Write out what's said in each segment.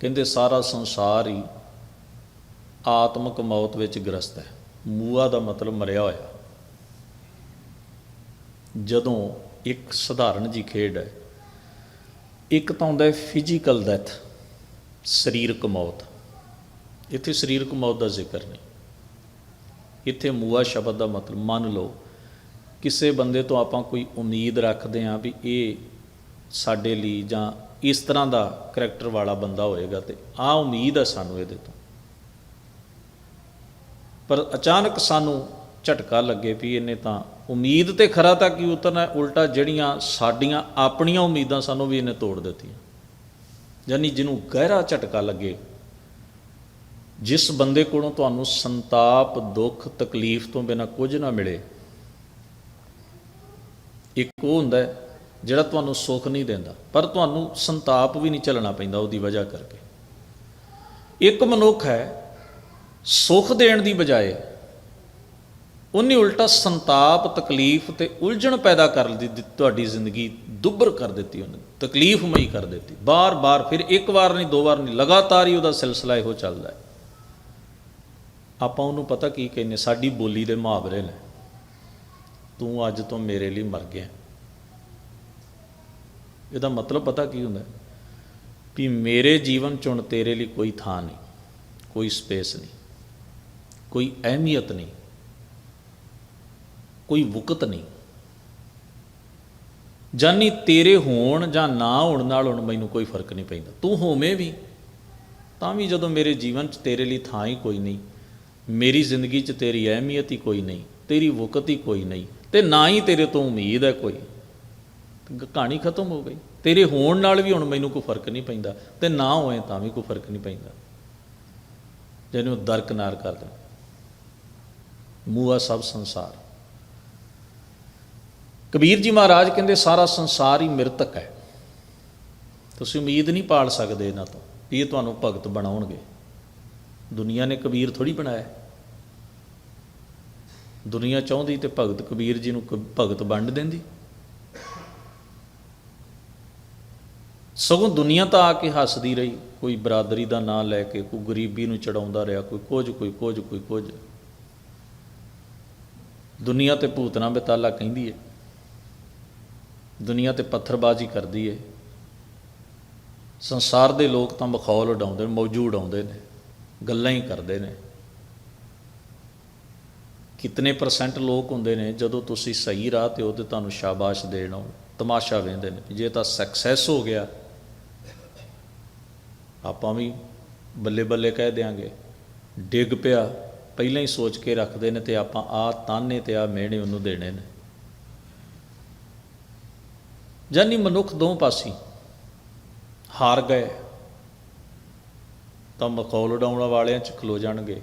ਕਹਿੰਦੇ ਸਾਰਾ ਸੰਸਾਰ ਹੀ ਆਤਮਕ ਮੌਤ ਵਿੱਚ ਗ੍ਰਸਤ ਹੈ। ਮੂਆ ਦਾ ਮਤਲਬ ਮਰਿਆ ਹੋਇਆ। ਜਦੋਂ ਇੱਕ ਸਧਾਰਨ ਜੀ ਖੇਡ ਹੈ, ਇੱਕ ਤਾਂ ਹੁੰਦਾ ਹੈ ਫਿਜ਼ੀਕਲ ਡੈਥ ਸਰੀਰਕ ਮੌਤ। ਇੱਥੇ ਸਰੀਰਕ ਮੌਤ ਦਾ ਜ਼ਿਕਰ ਨਹੀਂ। ਇੱਥੇ ਮੂਆ ਸ਼ਬਦ ਦਾ ਮਤਲਬ ਮੰਨ ਲਓ, ਕਿਸੇ ਬੰਦੇ ਤੋਂ ਆਪਾਂ ਕੋਈ ਉਮੀਦ ਰੱਖਦੇ ਹਾਂ ਵੀ ਇਹ ਸਾਡੇ ਲਈ ਜਾਂ ਇਸ ਤਰ੍ਹਾਂ ਦਾ ਕਰੈਕਟਰ ਵਾਲਾ ਬੰਦਾ ਹੋਏਗਾ ਤੇ ਆ ਉਮੀਦ ਹੈ ਸਾਨੂੰ ਇਹਦੇ ਤੋਂ। ਪਰ ਅਚਾਨਕ ਸਾਨੂੰ ਝਟਕਾ ਲੱਗੇ ਵੀ ਇਹਨੇ ਤਾਂ ਉਮੀਦ ਤੇ ਖਰਾ ਤਾਂ ਕੀ ਉਤਰਨਾ, ਉਲਟਾ ਜਿਹੜੀਆਂ ਸਾਡੀਆਂ ਆਪਣੀਆਂ ਉਮੀਦਾਂ ਸਾਨੂੰ ਵੀ ਇਹਨੇ ਤੋੜ ਦਿੱਤੀਆਂ। ਯਾਨੀ ਜਿਹਨੂੰ ਗਹਿਰਾ ਝਟਕਾ ਲੱਗੇ, ਜਿਸ ਬੰਦੇ ਕੋਲੋਂ ਤੁਹਾਨੂੰ ਸੰਤਾਪ, ਦੁੱਖ, ਤਕਲੀਫ ਤੋਂ ਬਿਨਾ ਕੁਝ ਨਾ ਮਿਲੇ, ਇੱਕ ਉਹ ਹੁੰਦਾ ਜਿਹੜਾ ਤੁਹਾਨੂੰ ਸੁੱਖ ਨਹੀਂ ਦਿੰਦਾ, ਪਰ ਤੁਹਾਨੂੰ ਸੰਤਾਪ ਵੀ ਨਹੀਂ ਝੱਲਣਾ ਪੈਂਦਾ ਉਹਦੀ ਵਜ੍ਹਾ ਕਰਕੇ। ਇੱਕ ਮਨੁੱਖ ਹੈ, ਸੁੱਖ ਦੇਣ ਦੀ ਬਜਾਏ ਉਹਨੇ ਉਲਟਾ ਸੰਤਾਪ, ਤਕਲੀਫ ਤੇ ਉਲਝਣ ਪੈਦਾ ਕਰ ਦਿੱਤੀ, ਤੁਹਾਡੀ ਜ਼ਿੰਦਗੀ ਦੁੱਬਰ ਕਰ ਦਿੱਤੀ ਉਹਨੇ, ਤਕਲੀਫਮਈ ਕਰ ਦਿੱਤੀ। ਬਾਰ-ਬਾਰ, ਫਿਰ ਇੱਕ ਵਾਰ ਨਹੀਂ, ਦੋ ਵਾਰ ਨਹੀਂ, ਲਗਾਤਾਰ ਹੀ ਉਹਦਾ ਸਿਲਸਿਲਾ ਇਹੋ ਚੱਲਦਾ ਹੈ। ਆਪਾਂ ਉਹਨੂੰ ਪਤਾ ਕੀ ਕਹਿੰਨੇ ਸਾਡੀ ਬੋਲੀ ਦੇ ਮੁਹਾਵਰੇ ਨੇ। ਤੂੰ ਅੱਜ ਤੋਂ ਮੇਰੇ ਲਈ ਮਰ ਗਿਆ। ਇਹਦਾ ਮਤਲਬ ਪਤਾ ਕੀ ਹੁੰਦਾ? ਵੀ ਮੇਰੇ ਜੀਵਨ ਚ ਹੁਣ ਤੇਰੇ ਲਈ ਕੋਈ ਥਾਂ ਨਹੀਂ, ਕੋਈ ਸਪੇਸ ਨਹੀਂ, ਕੋਈ ਅਹਿਮੀਅਤ ਨਹੀਂ, ਕੋਈ ਵਕਤ ਨਹੀਂ। ਜਾਨੀ ਤੇਰੇ ਹੋਣ ਜਾਂ ਨਾ ਹੋਣ ਨਾਲ ਹੁਣ ਮੈਨੂੰ ਕੋਈ ਫ਼ਰਕ ਨਹੀਂ ਪੈਂਦਾ। ਤੂੰ ਹੋਵੇਂ ਵੀ, ਤਾਂ ਵੀ ਜਦੋਂ ਮੇਰੇ ਜੀਵਨ 'ਚ ਤੇਰੇ ਲਈ ਥਾਂ ਹੀ ਕੋਈ ਨਹੀਂ, ਮੇਰੀ ਜ਼ਿੰਦਗੀ 'ਚ ਤੇਰੀ ਅਹਿਮੀਅਤ ਹੀ ਕੋਈ ਨਹੀਂ, ਤੇਰੀ ਵਕਤ ਹੀ ਕੋਈ ਨਹੀਂ, ਤੇ ਨਾ ਹੀ ਤੇਰੇ ਤੋਂ ਉਮੀਦ ਹੈ ਕੋਈ। ਕਹਾਣੀ ਖਤਮ ਹੋ ਗਈ। ਤੇਰੇ ਹੋਣ ਨਾਲ ਵੀ ਹੁਣ ਮੈਨੂੰ ਕੋਈ ਫ਼ਰਕ ਨਹੀਂ ਪੈਂਦਾ, ਤੇ ਨਾ ਹੋਏ ਤਾਂ ਵੀ ਕੋਈ ਫ਼ਰਕ ਨਹੀਂ ਪੈਂਦਾ। ਜਿਹਨੂੰ ਦਰਕਨਾਰ ਕਰ ਦੇ ਮੂਆ ਸਭ ਸੰਸਾਰ। ਕਬੀਰ ਜੀ ਮਹਾਰਾਜ ਕਹਿੰਦੇ, ਸਾਰਾ ਸੰਸਾਰ ਹੀ ਮਿਰਤਕ ਹੈ। ਤੁਸੀਂ ਉਮੀਦ ਨਹੀਂ ਪਾਲ ਸਕਦੇ ਇਹਨਾਂ ਤੋਂ ਵੀ ਇਹ ਤੁਹਾਨੂੰ ਭਗਤ ਬਣਾਉਣਗੇ। ਦੁਨੀਆ ਨੇ ਕਬੀਰ ਥੋੜੀ ਬਣਾਇਆ। ਦੁਨੀਆ ਚਾਹੁੰਦੀ ਤੇ ਭਗਤ, ਕਬੀਰ ਜੀ ਨੂੰ ਕ- ਭਗਤ ਵੰਡ ਦਿੰਦੀ। ਸਗੋਂ ਦੁਨੀਆ ਤਾਂ ਆ ਕੇ ਹੱਸਦੀ ਰਹੀ, ਕੋਈ ਬਰਾਦਰੀ ਦਾ ਨਾਂ ਲੈ ਕੇ, ਕੋਈ ਗਰੀਬੀ ਨੂੰ ਚੜਾਉਂਦਾ ਰਿਹਾ, ਕੋਈ ਕੁਝ ਕੋਈ ਕੁਝ ਕੋਈ ਕੁਝ। ਦੁਨੀਆ ਤੇ ਭੂਤਨਾ ਬੇਤਾਲਾ ਕਹਿੰਦੀ ਹੈ ਦੁਨੀਆ ਤੇ ਪੱਥਰਬਾਜ਼ੀ ਕਰਦੀ ਹੈ ਸੰਸਾਰ ਦੇ ਲੋਕ ਤਾਂ ਮਖੌਲ ਉਡਾਉਂਦੇ ਨੇ ਮੌਜੂ ਉਡਾਉਂਦੇ ਨੇ, ਗੱਲਾਂ ਹੀ ਕਰਦੇ ਨੇ। ਕਿਤਨੇ ਪਰਸੈਂਟ ਲੋਕ ਹੁੰਦੇ ਨੇ, ਜਦੋਂ ਤੁਸੀਂ ਸਹੀ ਰਾਹ ਤੇ ਹੋ ਤੇ ਤੁਹਾਨੂੰ ਸ਼ਾਬਾਸ਼ ਦੇਣ ਤਮਾਸ਼ਾ ਵੇਂਦੇ ਨੇ, ਜੇ ਤਾਂ ਸਕਸੈਸ ਹੋ ਗਿਆ ਆਪਾਂ ਵੀ ਬੱਲੇ ਬੱਲੇ ਕਹਿ ਦਿਆਂਗੇ। ਡਿੱਗ ਪਿਆ, ਪਹਿਲਾਂ ਹੀ ਸੋਚ ਕੇ ਰੱਖਦੇ ਨੇ ਤੇ ਆਪਾਂ ਆ ਤਾਨੇ ਤੇ ਆ ਮਿਹਣੇ ਉਹਨੂੰ ਦੇਣੇ ਨੇ। ਜਾਨੀ ਮਨੁੱਖ ਦੋ ਪਾਸੀ ਹਾਰ ਗਏ, ਤਾਂ ਮਖੌਲ ਉਡਾਉਣ ਵਾਲਿਆਂ ਚ ਖਲੋ ਜਾਣਗੇ,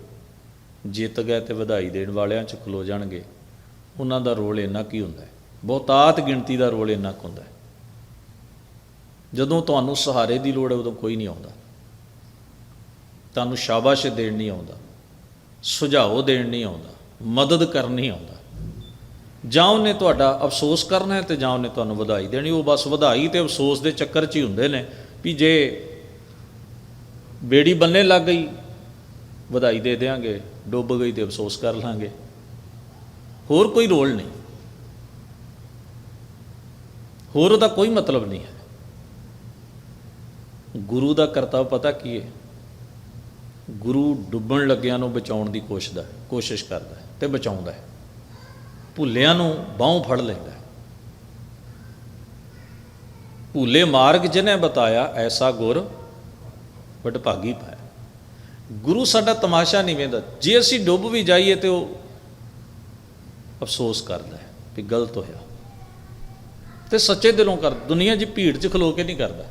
ਜਿੱਤ ਗਏ ਤੇ ਵਧਾਈ ਦੇਣ ਵਾਲਿਆਂ ਚ ਖਲੋ ਜਾਣਗੇ। ਉਹਨਾਂ ਦਾ ਰੋਲ ਇੰਨਾ ਕੀ ਹੁੰਦਾ ਹੈ? ਬਹੁਤਾਤ ਗਿਣਤੀ ਦਾ ਰੋਲ ਇੰਨਾ ਕੁ ਹੁੰਦਾ ਹੈ। ਜਦੋਂ ਤੁਹਾਨੂੰ ਸਹਾਰੇ ਦੀ ਲੋੜ ਹੈ, ਉਦੋਂ ਕੋਈ ਨਹੀਂ ਆਉਂਦਾ। ਤੁਹਾਨੂੰ ਸ਼ਾਬਾਸ਼ ਦੇਣ ਨਹੀਂ ਆਉਂਦਾ। ਸੁਝਾਅ ਦੇਣ ਨਹੀਂ ਆਉਂਦਾ। ਮਦਦ ਕਰਨ ਨਹੀਂ ਆਉਂਦਾ। ਜਾਂ ਉਹਨੇ ਤੁਹਾਡਾ ਅਫਸੋਸ ਕਰਨਾ ਹੈ ਤੇ ਜਾਂ ਉਹਨੇ ਤੁਹਾਨੂੰ ਵਧਾਈ ਦੇਣੀ। ਉਹ ਬਸ ਵਧਾਈ ਤੇ ਅਫਸੋਸ ਦੇ ਚੱਕਰ 'ਚ ਹੀ ਹੁੰਦੇ ਨੇ ਵੀ ਜੇ ਬੇੜੀ ਬੰਨੇ ਲੱਗ ਗਈ, ਵਧਾਈ ਦੇ ਦੇਾਂਗੇ ਡੁੱਬ ਗਈ ਤੇ ਅਫਸੋਸ ਕਰ ਲਾਂਗੇ। ਹੋਰ ਕੋਈ ਰੋਲ ਨਹੀਂ। ਹੋਰ ਉਹਦਾ ਕੋਈ ਮਤਲਬ ਨਹੀਂ ਹੈ। ਗੁਰੂ ਦਾ ਕਰਤੱਵ ਪਤਾ ਕੀ ਹੈ? ਗੁਰੂ ਡੁੱਬਣ ਲੱਗਿਆਂ ਨੂੰ ਬਚਾਉਣ ਦੀ ਕੋਸ਼ਿਸ਼ ਦਾ ਕੋਸ਼ਿਸ਼ ਕਰਦਾ ਹੈ ਤੇ ਬਚਾਉਂਦਾ ਹੈ। ਭੁੱਲਿਆਂ ਨੂੰ ਬਾਹੋਂ ਫੜ ਲੈਂਦਾ ਹੈ। ਭੁੱਲੇ ਮਾਰਗ ਜਿਹਨੇ ਬਤਾਇਆ, ਐਸਾ ਗੁਰ ਵਡਭਾਗੀ ਪਾਇਆ। ਗੁਰੂ ਸਾਡਾ ਤਮਾਸ਼ਾ ਨਹੀਂ ਵੇਂਦਾ ਜੇ ਅਸੀਂ ਡੁੱਬ ਵੀ ਜਾਈਏ ਤੇ ਉਹ ਅਫਸੋਸ ਕਰਦਾ ਹੈ ਵੀ ਗਲਤ ਹੋਇਆ। ਤੇ ਸੱਚੇ ਦਿਲੋਂ ਕਰ ਦੁਨੀਆ 'ਚ ਭੀੜ 'ਚ ਖਲੋ ਕੇ ਨਹੀਂ ਕਰਦਾ।